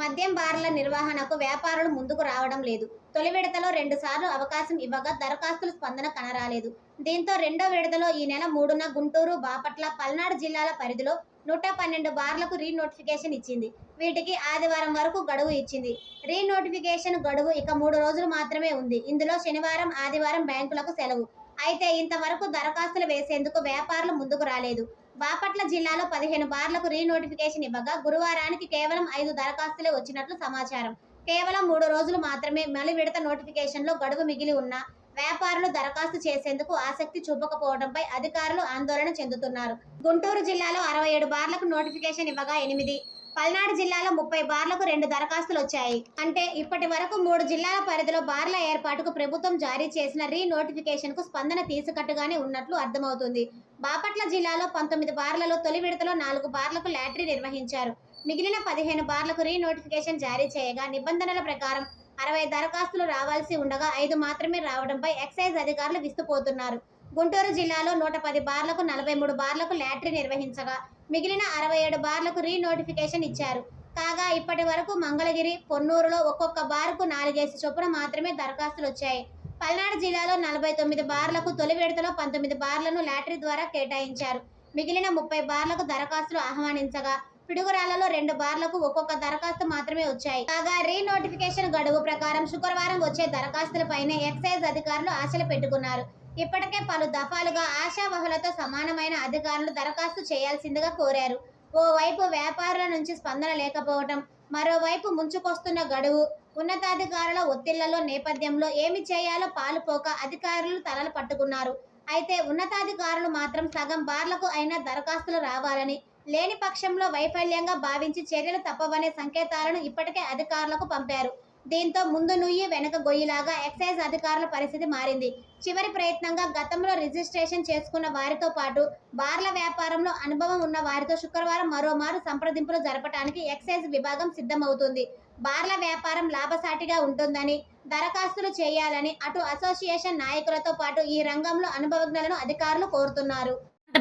మద్యం బార్ల నిర్వహణకు వ్యాపారులు ముందుకు రావడం లేదు. తొలి విడతలో రెండు సార్లు అవకాశం ఇవ్వగా దరఖాస్తుల స్పందన కనరాలేదు. దీంతో రెండో విడతలో ఈ నెల మూడున గుంటూరు బాపట్ల పల్నాడు జిల్లాల పరిధిలో నూట పన్నెండు బార్లకు రీ నోటిఫికేషన్ ఇచ్చింది. వీటికి ఆదివారం వరకు గడువు ఇచ్చింది. రీ నోటిఫికేషన్ గడువు ఇక మూడు రోజులు మాత్రమే ఉంది. ఇందులో శనివారం ఆదివారం బ్యాంకులకు సెలవు. అయితే ఇంతవరకు దరఖాస్తులు వేసేందుకు వ్యాపారులు ముందుకు రాలేదు. బాపట్ల జిల్లాలో పదిహేను బార్లకు రీనోటిఫికేషన్ ఇవ్వగా గురువారానికి కేవలం ఐదు దరఖాస్తులే వచ్చినట్లు సమాచారం. కేవలం మూడు రోజులు మాత్రమే మలి విడత నోటిఫికేషన్లో గడువు మిగిలి ఉన్న వ్యాపారులు దరఖాస్తు చేసేందుకు ఆసక్తి చూపకపోవడంపై అధికారులు ఆందోళన చెందుతున్నారు. గుంటూరు జిల్లాలో అరవై ఏడు బార్లకు నోటిఫికేషన్ ఇవ్వగా ఎనిమిది. పల్నాడు జిల్లాలో ముప్పై బార్లకు రెండు దరఖాస్తులు వచ్చాయి. అంటే ఇప్పటి వరకు మూడు జిల్లాల పరిధిలో బార్ల ఏర్పాటుకు ప్రభుత్వం జారీ చేసిన రీ నోటిఫికేషన్కు స్పందన తీసుకట్టుగానే ఉన్నట్లు అర్థమవుతుంది. బాపట్ల జిల్లాలో పంతొమ్మిది బార్లలో తొలి విడతలో నాలుగు బార్లకు లాటరీ నిర్వహించారు. మిగిలిన పదిహేను బార్లకు రీ నోటిఫికేషన్ జారీ చేయగా నిబంధనల ప్రకారం అరవై దరఖాస్తులు రావాల్సి ఉండగా ఐదు మాత్రమే రావడంపై ఎక్సైజ్ అధికారులు విస్తుపోతున్నారు. గుంటూరు జిల్లాలో నూట పది బార్లకు నలభై మూడు బార్లకు లాటరీ నిర్వహించగా మిగిలిన అరవై ఏడు బార్లకు రీనోటిఫికేషన్ ఇచ్చారు. కాగా ఇప్పటి వరకు మంగళగిరి పొన్నూరులో ఒక్కొక్క బార్కు నాలుగేసి చొప్పున మాత్రమే దరఖాస్తులు వచ్చాయి. పల్నాడు జిల్లాలో నలభై తొమ్మిది బార్లకు తొలి విడతలో పంతొమ్మిది బార్లను లాటరీ ద్వారా కేటాయించారు. మిగిలిన ముప్పై బార్లకు దరఖాస్తులు ఆహ్వానించగా పిడుగురాళ్ళలో రెండు బార్లకు ఒక్కొక్క దరఖాస్తు మాత్రమే వచ్చాయి. కాగా రీ నోటిఫికేషన్ గడువు ప్రకారం శుక్రవారం వచ్చే దరఖాస్తులపైనే ఎక్సైజ్ అధికారులు ఆశలు పెట్టుకున్నారు. ఇప్పటికే పలు దఫాలుగా ఆశావహులతో సమానమైన అధికారులు దరఖాస్తు చేయాల్సిందిగా కోరారు. ఓవైపు వ్యాపారుల నుంచి స్పందన లేకపోవటం మరోవైపు ముంచుకొస్తున్న గడువు ఉన్నతాధికారుల ఒత్తిళ్ళలో నేపథ్యంలో ఏమి చేయాలో పాలుపోక అధికారులు తలలు పట్టుకున్నారు. అయితే ఉన్నతాధికారులు మాత్రం సగం బార్లకు అయినా దరఖాస్తులు రావాలని లేని పక్షంలో వైఫల్యంగా భావించి చర్యలు తప్పవనే సంకేతాలను ఇప్పటికే అధికారులకు పంపారు. దీంతో ముందు నుయ్యి వెనక గొయ్యిలాగా ఎక్సైజ్ అధికారుల పరిస్థితి మారింది. చివరి ప్రయత్నంగా గతంలో రిజిస్ట్రేషన్ చేసుకున్న వారితో పాటు బార్ల వ్యాపారంలో అనుభవం ఉన్న వారితో శుక్రవారం మరోమారు సంప్రదింపులు జరపడానికి ఎక్సైజ్ విభాగం సిద్ధమవుతుంది. బార్ల వ్యాపారం లాభసాటిగా ఉంటుందని దరఖాస్తులు చేయాలని అటు అసోసియేషన్ నాయకులతో పాటు ఈ రంగంలో అనుభవజ్ఞులను అధికారులు కోరుతున్నారు.